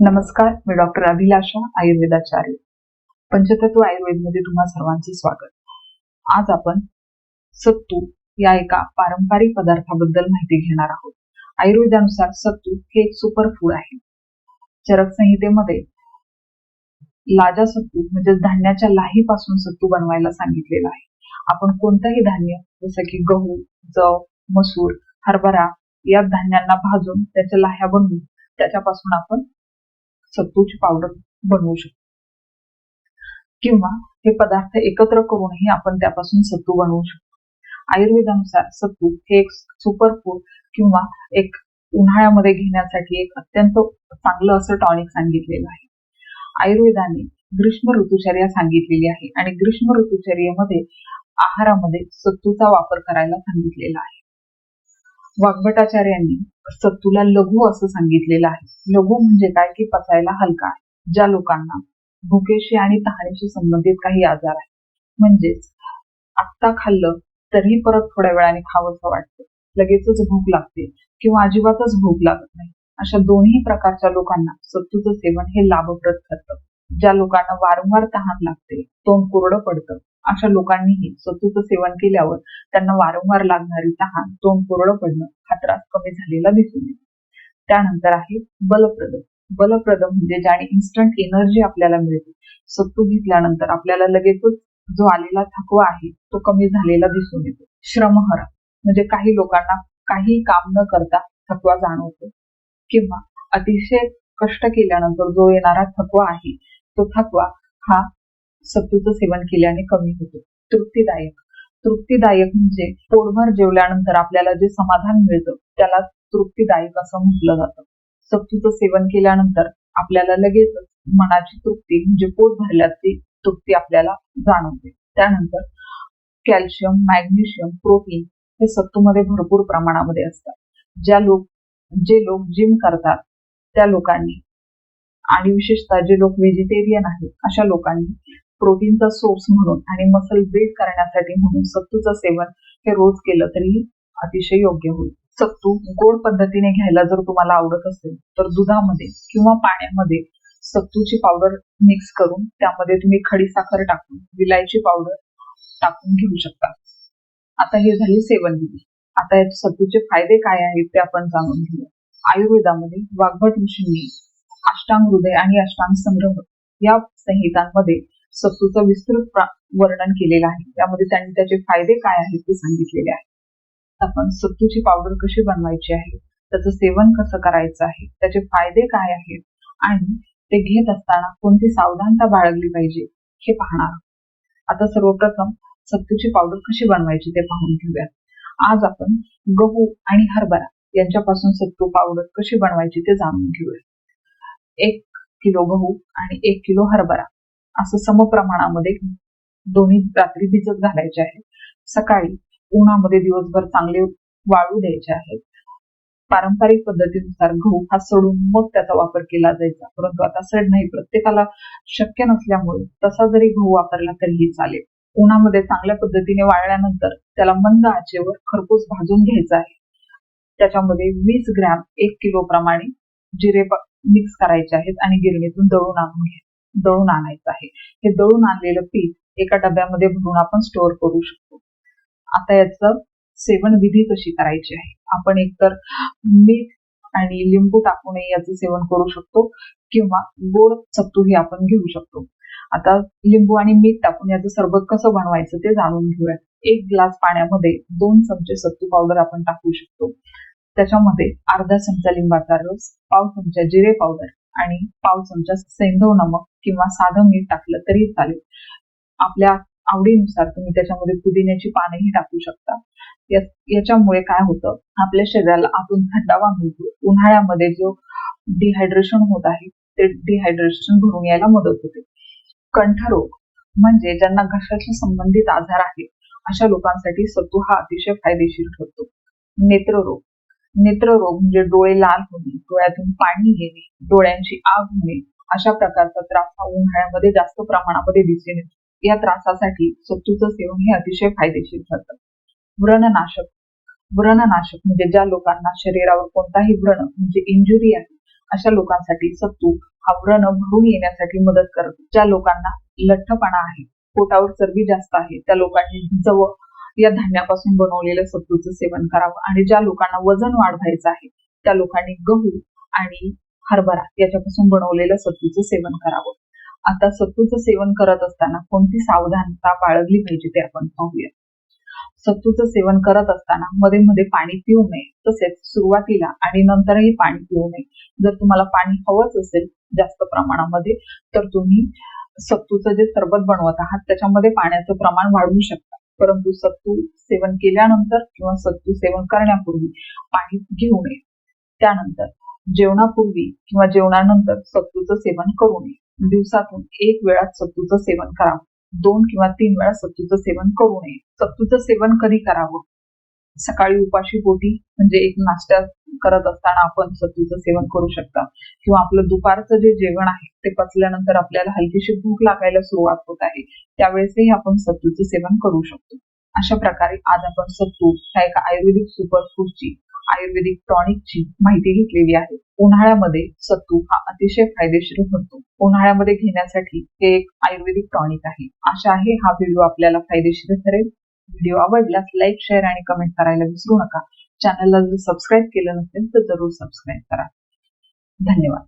नमस्कार मी डॉक्टर अभिलाषा आयुर्वेदाचार्य. पंचतत्व आयुर्वेदमध्ये तुम्हा सर्वांचे स्वागत. आज आपण सत्तू या एका पारंपरिक पदार्थाबद्दल माहिती घेणार आहोत. आयुर्वेदानुसार सत्तू हे एक सुपर फूड आहे. चरक संहितेमध्ये लाजा सत्तू म्हणजे धान्याच्या लाहीपासून सत्तू बनवायला सांगितलेलं आहे. आपण कोणतंही धान्य जसं की गहू जव मसूर हरभरा या धान्यांना भाजून त्याच्या लाह्या बनवून त्याच्यापासून आपण सत्तूची पावडर बनवू शकतो. किंवा हे पदार्थ एकत्र करूनही आपण त्यापासून सत्तू बनवू शकतो. आयुर्वेदानुसार सत्तू हे एक सुपरफूड किंवा एक उन्हाळ्यामध्ये घेण्यासाठी एक अत्यंत चांगलं असं टॉनिक सांगितलेलं आहे. आयुर्वेदाने ग्रीष्म ऋतुचर्या सांगितलेली आहे आणि ग्रीष्म ऋतुचर्येमध्ये आहारामध्ये सत्तूचा वापर करायला सांगितलेला आहे. वाग्भटाचार्यांनी सत्तूला लघु असं सांगितलेलं आहे. लघु म्हणजे काय की पचायला हलका आहे. ज्या लोकांना भुकेशी आणि तहानीशी संबंधित काही आजार आहे म्हणजेच आत्ता खाल्लं तरी परत थोड्या वेळाने खावंसं वाटतं. लगेचच भूक लागते किंवा अजिबातच भूक लागत नाही. अशा दोन्ही प्रकारच्या लोकांना सत्तूचं सेवन हे लाभप्रद ठरतं. ज्या लोकांना वारंवार तहान लागते तोंड कोरडं पडतं. अशा लोकांनीही सत्तूचं सेवन केल्यावर त्यांना वारंवार लागणारी तहान तोंड कोरडं पडणं हा त्रास कमी झालेला दिसून येतो. त्यानंतर आहे बलप्रद. बलप्रद म्हणजे ज्याने इन्स्टंट एनर्जी आपल्याला मिळते. सत्तू घेतल्यानंतर आपल्याला लगेचच जो आलेला थकवा आहे तो कमी झालेला दिसून येतो. श्रमहरा म्हणजे काही लोकांना काही काम न करता थकवा जाणवतो किंवा अतिशय कष्ट केल्यानंतर जो येणारा थकवा आहे तो थकवा हा सत्तूचं सेवन केल्याने कमी होतो. तृप्तीदायक. तृप्तीदायक म्हणजे पोटभर जेवल्यानंतर आपल्याला जे समाधान मिळतं त्याला तृप्तीदायक असं म्हटलं जातं. सत्तूचं सेवन केल्यानंतर आपल्याला लगेच मनाची तृप्ती म्हणजे पोट भरल्याची तृप्ती आपल्याला जाणवते. त्यानंतर कॅल्शियम मॅग्नेशियम प्रोटीन हे सत्तूमध्ये भरपूर प्रमाणामध्ये असतात. ज्या लोक जे लोक जिम करतात त्या लोकांनी आणि विशेषतः जे लोक व्हेजिटेरियन आहेत अशा लोकांनी प्रोटीनचा सोर्स म्हणून आणि मसल बिल्ड करण्यासाठी म्हणून सत्तूचं सेवन हे रोज केलं तरी अतिशय योग्य होईल. सत्तू गोड पद्धतीने घ्यायला जर तुम्हाला आवडत असेल तर दुधामध्ये किंवा पाण्यामध्ये सत्तूची पावडर मिक्स करून त्यामध्ये तुम्ही खडी साखर टाकून विलायची पावडर टाकून घेऊ शकता. आता हे झाली सेवन विधी. आता या सत्तूचे फायदे काय आहेत ते आपण जाणून घेऊया. आयुर्वेदामध्ये वाघभट ऋषींनी अष्टांग हृदय आणि अष्टांग संग्रह या संहितांमध्ये सत्तूचं विस्तृत वर्णन केलेलं आहे. त्यामध्ये त्यांनी त्याचे फायदे काय आहेत ते सांगितलेले आहे. आपण सत्तूची पावडर कशी बनवायची आहे? त्याचं सेवन कसं करायचं आहे? त्याचे फायदे काय आहेत? आणि ते घेत असताना कोणती सावधानता बाळगली पाहिजे हे पाहणार आता सर्वप्रथम सत्तूची पावडर कशी बनवायची ते पाहून घेऊया. आज आपण गहू आणि हरभरा यांच्यापासून सत्तू पावडर कशी बनवायची ते जाणून घेऊया. एक किलो गहू आणि एक किलो हरभरा असं समप्रमाणामध्ये दोन्ही रात्री भिजत घालायचे आहे सकाळी उन्हामध्ये दिवसभर चांगले वाळू द्यायचे आहेत. पारंपरिक पद्धतीनुसार गहू हा सडून मग त्याचा वापर केला जायचा परंतु आता सड नाही. प्रत्येकाला शक्य नसल्यामुळे तसा जरी गहू वापरला तरीही चालेल. उन्हामध्ये चांगल्या पद्धतीने वाळल्यानंतर त्याला मंद आचेवर खरपूस भाजून घ्यायचा आहे. त्याच्यामध्ये वीस ग्रॅम एक किलो प्रमाणे जिरे मिक्स करायचे आहेत आणि गिरणीतून दळून आणून घ्या दळून आणायचं आहे. हे दळून आणलेलं पीठ एका डब्यामध्ये भरून आपण स्टोअर करू शकतो. आता याचं सेवन विधी कशी करायची आहे? आपण एकतर मीठ आणि लिंबू टाकूनही याचं सेवन करू शकतो किंवा गोड सत्तूही आपण घेऊ शकतो. आता लिंबू आणि मीठ टाकून याचं सरबत कसं बनवायचं ते जाणून घेऊया एक ग्लास पाण्यामध्ये दोन चमचे सत्तू पावडर आपण टाकू शकतो. त्याच्यामध्ये अर्धा चमचा लिंबाचा रस पाव चमचा जिरे पावडर आणि पाव चमचा सेंधव नमक किंवा साधं मीठ टाकलं तरी चालेल. आपल्या आवडीनुसार तुम्ही त्याच्यामध्ये पुदिन्याची पानेही टाकू शकता. याच्यामुळे काय होतं आपल्या शरीराला आतून थंडावा मिळतो उन्हाळ्यामध्ये जो डिहायड्रेशन होत आहे ते डिहायड्रेशन भरून यायला मदत होते. कंठरोग म्हणजे ज्यांना घशाशी संबंधित आजार आहे अशा लोकांसाठी सत्तू हा अतिशय फायदेशीर ठरतो. नेत्ररोग नेत्ररोग म्हणजे डोळे लाल होणे डोळ्यातून पाणी येणे डोळ्यांची आग होणे अशा प्रकारचा त्रास हा उन्हाळ्यामध्ये जास्त प्रमाणामध्ये दिसून येतो. या त्रासासाठी सत्तूचं सेवन हे अतिशय फायदेशीर ठरतं. व्रणनाशक. व्रणनाशक म्हणजे ज्या लोकांना शरीरावर कोणताही व्रण म्हणजे इंजुरी आहे अशा लोकांसाठी सत्तू हा व्रण भरून येण्यासाठी मदत करतो. ज्या लोकांना लठ्ठपणा आहे पोटावर चरबी जास्त आहे त्या लोकांनी जवळ या धान्यापासून बनवलेलं सत्तूचं सेवन करावं आणि ज्या लोकांना वजन वाढवायचं आहे त्या लोकांनी गहू आणि हरभरा याच्यापासून बनवलेलं सत्तूचं सेवन करावं. आता सत्तूचं सेवन करत असताना कोणती सावधानता बाळगली पाहिजे ते आपण पाहूया सत्तूचं सेवन करत असताना मध्ये मध्ये पाणी पिऊ नये तसेच सुरुवातीला आणि नंतरही पाणी पिऊ नये. जर तुम्हाला पाणी हवंच असेल जास्त प्रमाणामध्ये तर तुम्ही सत्तूचं जे सरबत बनवत आहात त्याच्यामध्ये पाण्याचं प्रमाण वाढवू शकता. परंतु सत्तू सेवन केल्यानंतर किंवा सत्तू सेवन करण्यापूर्वी पाणी घेऊ नये. त्यानंतर जेवणापूर्वी किंवा जेवणानंतर सत्तूचं सेवन करू नये. दिवसातून एक वेळा सत्तूचं सेवन करावं दोन किंवा तीन वेळा सत्तूचं सेवन करू नये. सत्तूचं सेवन कधी करावं? सकाळी उपाशी पोटी म्हणजे एक नाश्ता करत असताना आपण सत्तूचं सेवन करू शकता. किंवा आपलं दुपारचं जे जेवण आहे ते पचल्यानंतर आपल्याला हलकीशी भूक लागायला सुरुवात होत आहे. त्यावेळेसही आपण सत्तूचं सेवन करू शकतो. अशा प्रकारे आज आपण सत्तू ह्या एका आयुर्वेदिक सुपरफूडची आयुर्वेदिक टॉनिकची माहिती घेतलेली आहे. उन्हाळ्यामध्ये सत्तू हा अतिशय फायदेशीर होतो उन्हाळ्यामध्ये घेण्यासाठी हे एक आयुर्वेदिक टॉनिक आहे. आशा आहे हा व्हिडिओ आपल्याला फायदेशीर ठरेल. व्हिडिओ आवडल्यास लाईक शेअर आणि कमेंट करायला विसरू नका. चॅनलला जर सबस्क्राईब केलं नसेल तर जरूर सबस्क्राईब करा. धन्यवाद.